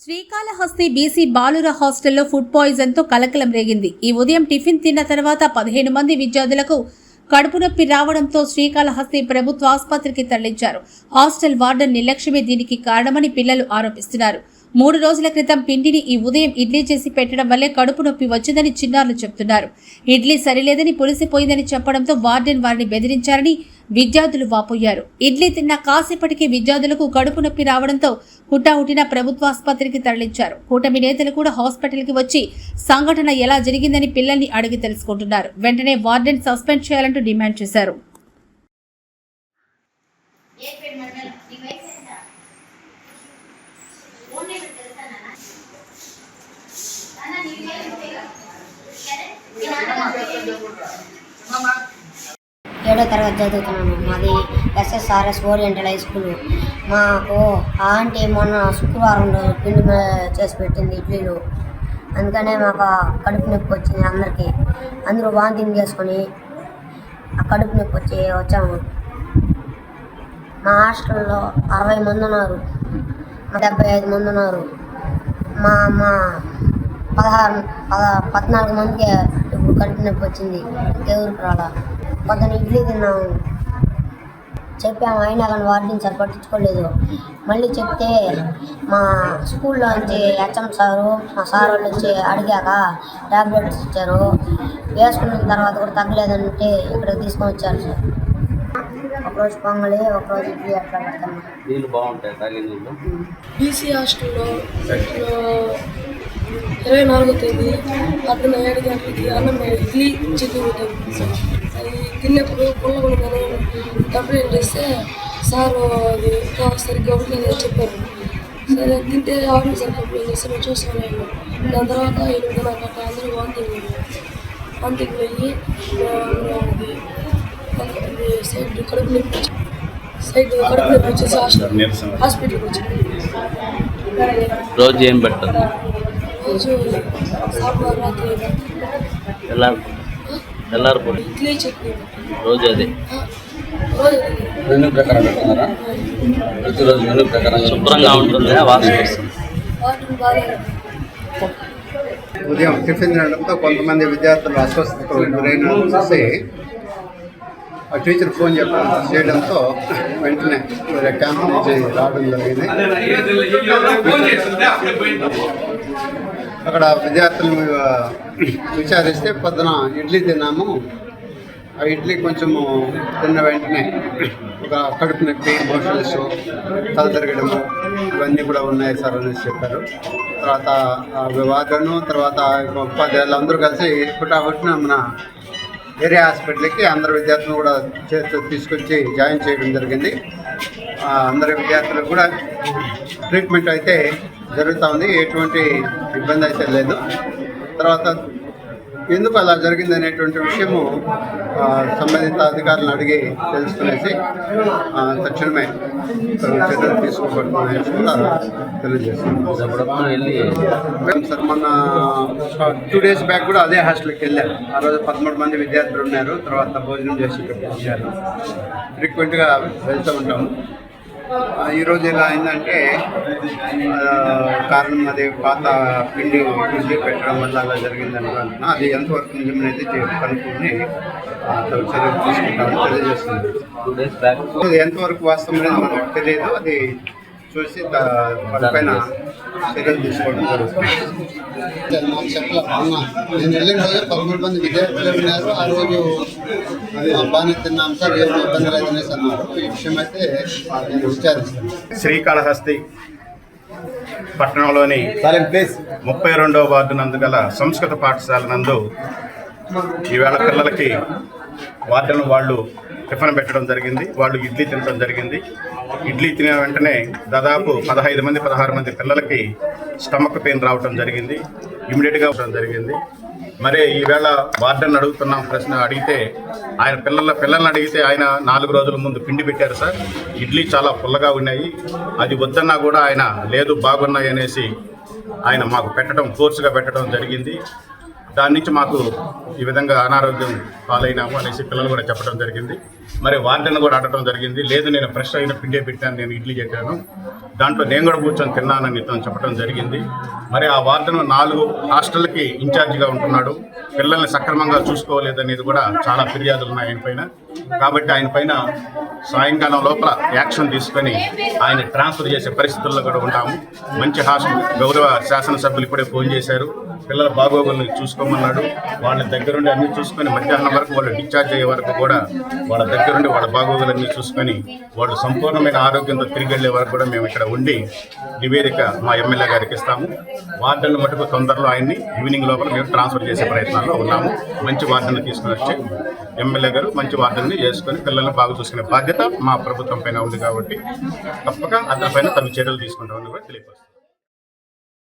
Srikalahasti BC బాలుర హాస్టల్లో food పాయిజన్తో కలకలం రేగింది. ఈ ఉదయం టిఫిన్ తిన్న తర్వాత పదిహేను మంది విద్యార్థులకు కడుపు నొప్పి రావడంతో శ్రీకాళహస్తి ప్రభుత్వ ఆసుపత్రికి తరలించారు. హాస్టల్ వార్డెన్ నిర్లక్ష్యమే దీనికి కారణమని పిల్లలు ఆరోపిస్తున్నారు. మూడు రోజుల క్రితం పిండిని ఈ ఉదయం ఇడ్లీ చేసి పెట్టడం వల్లే కడుపు నొప్పి వచ్చిందని చిన్నారులు చెప్తున్నారు ఇడ్లీ సరిలేదని పులిసిపోయిందని చెప్పడంతో వార్డెన్ వారిని బెదిరించారని విద్యార్థులు వాపోయారు. ఇడ్లీ తిన్న కాసేపటికి విద్యార్థులకు కడుపు నొప్పి రావడంతో హుటాహుటిన ప్రభుత్వాసుపత్రికి తరలించారు. కూటమి నేతలు కూడా హాస్పిటల్కి వచ్చి సంఘటన ఎలా జరిగిందని పిల్లల్ని అడిగి తెలుసుకుంటున్నారు. వెంటనే వార్డెన్ సస్పెండ్ చేయాలంటూ డిమాండ్ చేశారు. ఏడో తరగతి చదువుతున్నాను. మాది ఎస్ఎస్ఆర్ఎస్ ఓరియంటల్ హై స్కూల్ మాకు ఆ ఆంటీ మొన్న శుక్రవారం రోజు పిండి చేసి పెట్టింది ఇడ్లీలు. అందుకనే మాకు కడుపు నొప్పి వచ్చింది అందరికీ. అందరూ వాంతింగ్ చేసుకొని ఆ కడుపు నొప్పి వచ్చి వచ్చాము. మా హాస్టల్లో అరవై మంది ఉన్నారు. డెబ్బై ఐదు మంది ఉన్నారు. మా మా పదహారు పద పద్నాలుగు మందికి ఇప్పుడు కడుపు నొప్పి వచ్చింది. దేవుడికి రాలా. పొద్దున ఇడ్లీ తిన్నాము. చెప్పాము అయినా కానీ సార్ పట్టించుకోలేదు. మళ్ళీ చెప్తే మా స్కూల్లో నుంచి హెచ్ఎం సారు మా సార్ వాళ్ళు వచ్చి అడిగాక ట్యాబ్లెట్స్ ఇచ్చారు. వేసుకున్న తర్వాత కూడా తగ్గలేదంటే ఇక్కడ తీసుకొని వచ్చారు సార్. ఒకరోజు పొంగలి ఒకరోజు ఇడ్లీ అట్లా పెడతాము నీళ్ళు బాగుంటాయి తాగే నీళ్ళు? బీసీ హాస్టల్లో ఇరవై నాలుగో తేదీ పొద్దున్న ఏడు గంటలకి అన్నం ఇడ్లీ చికెన్ ఉంటుంది తిన్నప్పుడు పుల్లగుందని కంప్లైంట్ చేస్తే సార్ అది సరిగ్గా ఉండలేదని చెప్పారు. సరే తింటే ఆఫీస్ సార్ కంప్లైంట్ చేస్తే మేము చూసుకున్నాను దాని తర్వాత ఎనిమిది నాకు అట్లా అందరూ వాంతింగ్ వాంతింగ్ పోయి అది సైడ్ కడుపు నొప్పి సైడ్ కడుపు నొప్పి వచ్చేసి హాస్పిటల్ హాస్పిటల్కి వచ్చింది. రోజు ఏం పెట్టదు రోజు సాంబార్ రాత్రి తెల్లారి తెల్లారి పొడి ఇడ్లీ చట్నీ రోజు అదే. మెనూ ప్రకారం పెడుతున్నారా? ప్రతిరోజు మెనూ ప్రకారం శుభ్రంగా ఉంటుంది వాసన ఉదయం టిఫిన్ తినడంతో కొంతమంది విద్యార్థులు అస్వస్థతకు గురైన చూసి ఆ టీచర్ ఫోన్ చెప్పడం చేయడంతో వెంటనే క్యాంప్ నుంచి రావడం జరిగింది. అక్కడ విద్యార్థులు విచారిస్తే పొద్దున ఇడ్లీ తిన్నాము. ఆ ఇడ్లీ కొంచెము తిన్న వెంటనే ఒక కడుపు నొప్పి మోషన్స్ తల తిరగడము ఇవన్నీ కూడా ఉన్నాయి సార్ అనేసి చెప్పారు. తర్వాత ఆ తర్వాత ఉపాధ్యాయులు అందరూ కలిసి పుట్టాబట్టిన మన ఏరియా హాస్పిటల్కి అందరు విద్యార్థులు కూడా చేస్తూ తీసుకొచ్చి జాయిన్ చేయడం జరిగింది. అందరి విద్యార్థులకు కూడా ట్రీట్మెంట్ అయితే జరుగుతూ ఉంది. ఎటువంటి ఇబ్బంది అయితే లేదు. తర్వాత ఎందుకు అలా జరిగింది అనేటువంటి విషయము సంబంధిత అధికారులను అడిగి తెలుసుకునేసి తక్షణమే చర్యలు తీసుకోబడుతున్నాయని కూడా తెలియజేస్తున్నాం సార్ మొన్న టూ డేస్ బ్యాక్ కూడా అదే హాస్టల్కి వెళ్ళారు ఆ రోజు పదమూడు మంది విద్యార్థులు ఉన్నారు. తర్వాత భోజనం చేసి ఫ్రీక్వెంట్గా వెళ్తూ ఉంటాము. ఈరోజు ఇలా అయిందంటే కారణం అది పాత పిండి పిండి పెట్టడం వల్ల అలా జరిగింది అనుకుంటున్నా అది ఎంతవరకు నిజమైతే కనుక్కొని చర్యలు తీసుకుంటామని తెలియజేస్తుంది అది ఎంతవరకు వాస్తవమైనది మనకు తెలియదు. అది చూసి పైన చర్యలు తీసుకోవడం జరుగుతుంది. చెప్పలేదు నేను వెళ్ళిన రోజు పదమూడు మంది విద్యార్థులు ఉన్నారు. ఆ రోజు బాగానే తిన్నాం సార్ ఏం ఇబ్బంది లేదనేసి అన్నారు ఈ విషయం అయితే నేను విచారిస్తాను శ్రీకాళహస్తి పట్టణంలోని ముప్పై రెండవ వార్డు నందు గల సంస్కృత పాఠశాల నందు ఈవేళ పిల్లలకి వార్డును వాళ్ళు టిఫిన్ పెట్టడం జరిగింది వాళ్ళు ఇడ్లీ తినడం జరిగింది. ఇడ్లీ తిన వెంటనే దాదాపు పదహైదు మంది పదహారు మంది పిల్లలకి స్టమక్ పెయిన్ రావడం జరిగింది. ఇమీడియట్గా అవడం జరిగింది. మరి ఈవేళ వార్డెన్ అడుగుతున్నాం ప్రశ్న అడిగితే ఆయన పిల్లల పిల్లల్ని అడిగితే ఆయన నాలుగు రోజుల ముందు పిండి పెట్టారు సార్. ఇడ్లీ చాలా పుల్లగా ఉన్నాయి. అది వద్దన్నా కూడా ఆయన లేదు బాగున్నాయి అనేసి ఆయన మాకు పెట్టడం ఫోర్స్గా పెట్టడం జరిగింది. దాని నుంచి మాకు ఈ విధంగా అనారోగ్యం పాలైనాము అనేసి పిల్లలు కూడా చెప్పడం జరిగింది. మరి వార్డెన్ కూడా అడగడం జరిగింది. లేదు నేను ఫ్రెష్ అయిన పిండే పెట్టాను నేను ఇడ్లీ చెప్పాను దాంట్లో నేను కూడా కూర్చొని తిన్నానని ఇతను చెప్పడం జరిగింది. మరి ఆ వార్డెన్ నాలుగు హాస్టల్కి ఇన్ఛార్జిగా ఉంటున్నాడు. పిల్లల్ని సక్రమంగా చూసుకోలేదనేది కూడా చాలా ఫిర్యాదులు ఉన్నాయి ఆయన పైన. కాబట్టి ఆయన పైన సాయంకాలం లోపల యాక్షన్ తీసుకొని ఆయన ట్రాన్స్ఫర్ చేసే పరిస్థితుల్లో కూడా ఉంటాము. మంచి హాస్టల్ గౌరవ శాసనసభ్యులు ఇప్పుడే ఫోన్ చేశారు. పిల్లల బాగోగులను చూసుకోమన్నాడు. వాళ్ళ దగ్గరుండి అన్ని చూసుకొని మధ్యాహ్నం వరకు వాళ్ళు డిశ్చార్జ్ అయ్యే వరకు కూడా వాళ్ళ దగ్గరుండి వాళ్ళ బాగోగులన్నీ చూసుకొని వాళ్ళు సంపూర్ణమైన ఆరోగ్యంతో తిరిగి వెళ్ళే వరకు కూడా మేము ఇక్కడ ఉండి నివేదిక మా ఎమ్మెల్యే గారికి ఇస్తాము. వార్డెన్ మటుకు తొందరలో ఆయన్ని ఈవినింగ్ లోపల మేము ట్రాన్స్ఫర్ చేసే ప్రయత్నాల్లో ఉన్నాము. మంచి వార్డెన్ తీసుకుని వచ్చి ఎమ్మెల్యే గారు మంచి వార్డెన్ని చేసుకొని పిల్లల్ని బాగా చూసుకునే బాధ్యత మా ప్రభుత్వం పైన ఉంది కాబట్టి తప్పక అతనిపైన తగు చర్యలు తీసుకుంటామని కూడా తెలియపరుస్తుంది